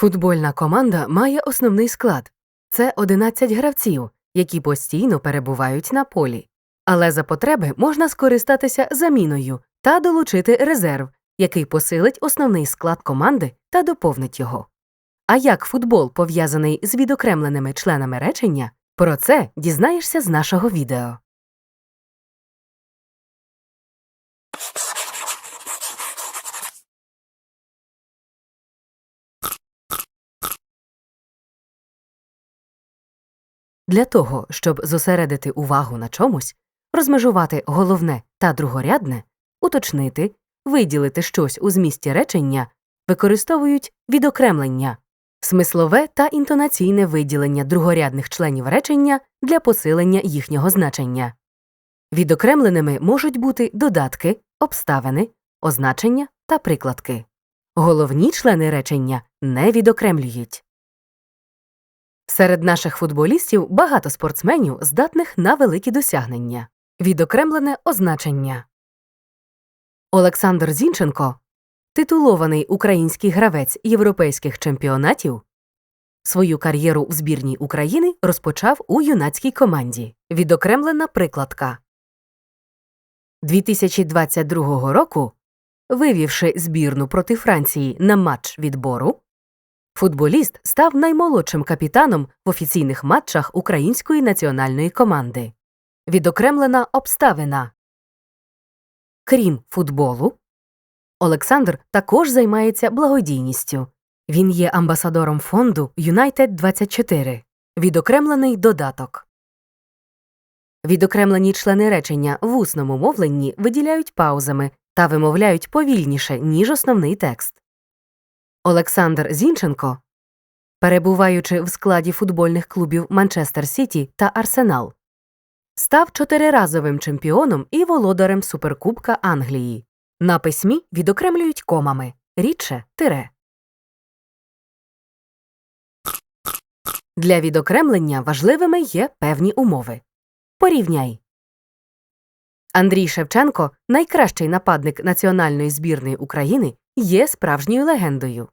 Футбольна команда має основний склад це 11 гравців, які постійно перебувають на полі. Але за потреби можна скористатися заміною та долучити резерв, який посилить основний склад команди та доповнить його. А як футбол пов'язаний з відокремленими членами речення, про це дізнаєшся з нашого відео. Для того, щоб зосередити увагу на чомусь, розмежувати головне та другорядне, уточнити, виділити щось у змісті речення, використовують відокремлення, смислове та інтонаційне виділення другорядних членів речення для посилення їхнього значення. Відокремленими можуть бути додатки, обставини, означення та прикладки. Головні члени речення не відокремлюють. Серед наших футболістів багато спортсменів, здатних на великі досягнення. Відокремлене означення. Олександр Зінченко, титулований український гравець європейських чемпіонатів, свою кар'єру в збірній України розпочав у юнацькій команді. Відокремлена прикладка. 2022 року, вивівши збірну проти Франції на матч відбору, Футболіст став наймолодшим капітаном в офіційних матчах української національної команди. Відокремлена обставина. Крім футболу, Олександр також займається благодійністю. Він є амбасадором фонду United 24 Відокремлений додаток. Відокремлені члени речення в усному мовленні виділяють паузами та вимовляють повільніше, ніж основний текст. Олександр Зінченко, перебуваючи в складі футбольних клубів Манчестер Сіті та Арсенал, став чотириразовим чемпіоном і володарем Суперкубка Англії. На письмі відокремлюють комами рідше тире. Для відокремлення важливими є певні умови. Порівняй. Андрій Шевченко, найкращий нападник національної збірної України, є справжньою легендою.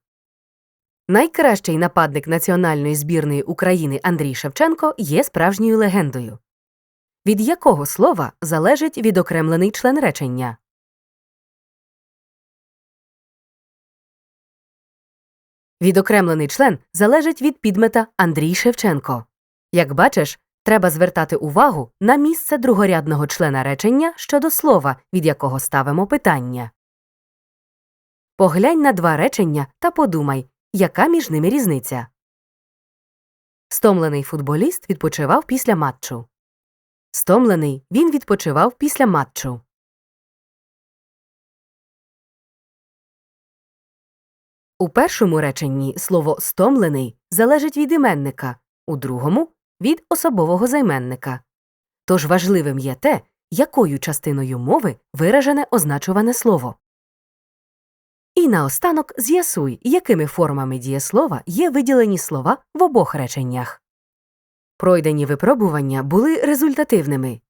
Найкращий нападник національної збірної України Андрій Шевченко є справжньою легендою. Від якого слова залежить відокремлений член речення? Відокремлений член залежить від підмета Андрій Шевченко. Як бачиш, треба звертати увагу на місце другорядного члена речення щодо слова, від якого ставимо питання. Поглянь на два речення та подумай, яка між ними різниця. Стомлений футболіст відпочивав після матчу. Стомлений він відпочивав після матчу. У першому реченні слово стомлений залежить від іменника, у другому від особового займенника. Тож важливим є те, якою частиною мови виражене означуване слово. І наостанок з'ясуй, якими формами дієслова є виділені слова в обох реченнях. Пройдені випробування були результативними.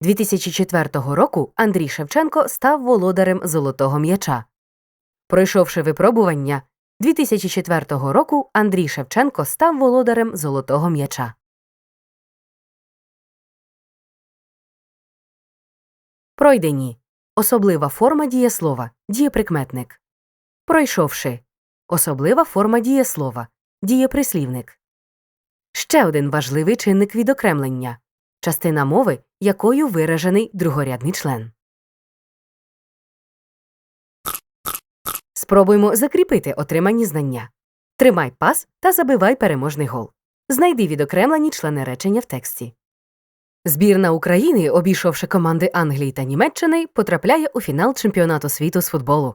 2004 року Андрій Шевченко став володарем золотого м'яча. Пройшовши випробування, 2004 року Андрій Шевченко став володарем золотого м'яча. Пройдені. Особлива форма дієслова дієприкметник. Пройшовши. Особлива форма дієслова дієприслівник. Ще один важливий чинник відокремлення частина мови, якою виражений другорядний член. Спробуймо закріпити отримані знання. Тримай пас та забивай переможний гол. Знайди відокремлені члени речення в тексті. Збірна України, обійшовши команди Англії та Німеччини, потрапляє у фінал чемпіонату світу з футболу.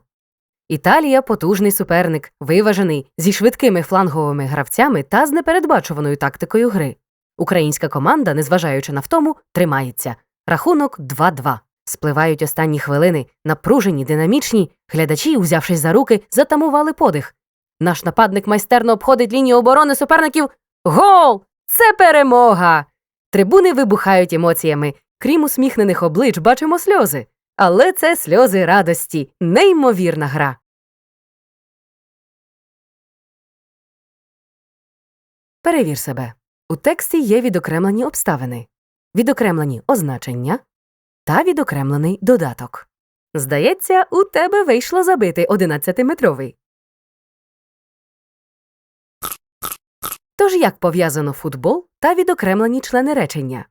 Італія потужний суперник, виважений, зі швидкими фланговими гравцями та з непередбачуваною тактикою гри. Українська команда, незважаючи на втому, тримається. Рахунок 2-2. Спливають останні хвилини, напружені, динамічні. Глядачі, узявшись за руки, затамували подих. Наш нападник майстерно обходить лінію оборони суперників. Гол! Це перемога! Трибуни вибухають емоціями. Крім усміхнених облич, бачимо сльози. Але це сльози радості, неймовірна гра. Перевір себе. У тексті є відокремлені обставини, відокремлені означення та відокремлений додаток. Здається, у тебе вийшло забити 11-метровий. Тож як пов'язано футбол та відокремлені члени речення?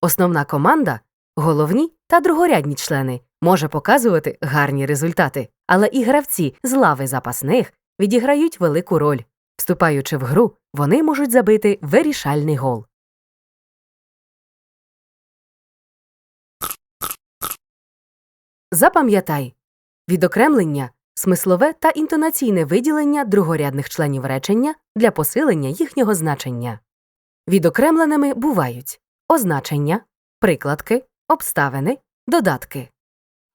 Основна команда, головні та другорядні члени, може показувати гарні результати, але і гравці з лави запасних відіграють велику роль. Вступаючи в гру, вони можуть забити вирішальний гол. Запам'ятай відокремлення смислове та інтонаційне виділення другорядних членів речення для посилення їхнього значення. Відокремленими бувають означення, прикладки, обставини, додатки.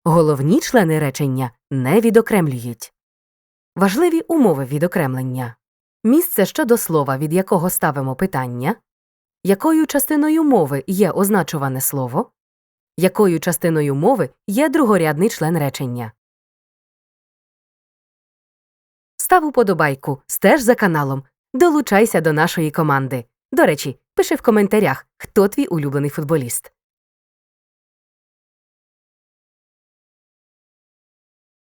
Головні члени речення не відокремлюють. Важливі умови відокремлення місце щодо слова, від якого ставимо питання, якою частиною мови є означуване слово, якою частиною мови є другорядний член речення. Став уподобайку, стеж за каналом, долучайся до нашої команди. До речі, пиши в коментарях, хто твій улюблений футболіст.